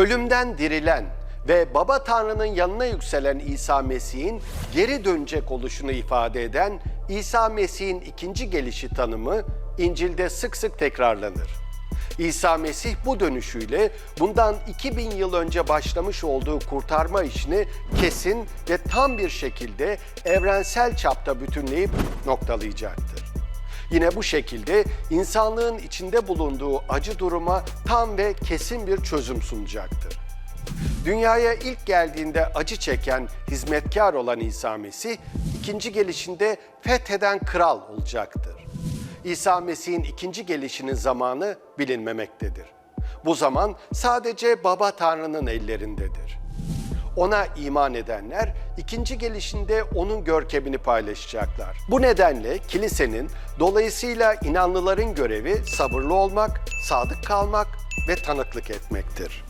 Ölümden dirilen ve Baba Tanrı'nın yanına yükselen İsa Mesih'in geri dönecek oluşunu ifade eden İsa Mesih'in ikinci gelişi tanımı İncil'de sık sık tekrarlanır. İsa Mesih bu dönüşüyle bundan 2000 yıl önce başlamış olduğu kurtarma işini kesin ve tam bir şekilde evrensel çapta bütünleyip noktalayacaktır. Yine bu şekilde insanlığın içinde bulunduğu acı duruma tam ve kesin bir çözüm sunacaktır. Dünyaya ilk geldiğinde acı çeken, hizmetkar olan İsa Mesih, ikinci gelişinde fetheden kral olacaktır. İsa Mesih'in ikinci gelişinin zamanı bilinmemektedir. Bu zaman sadece Baba Tanrı'nın ellerindedir. Ona iman edenler ikinci gelişinde onun görkemini paylaşacaklar. Bu nedenle kilisenin dolayısıyla inanlıların görevi sabırlı olmak, sadık kalmak ve tanıklık etmektir.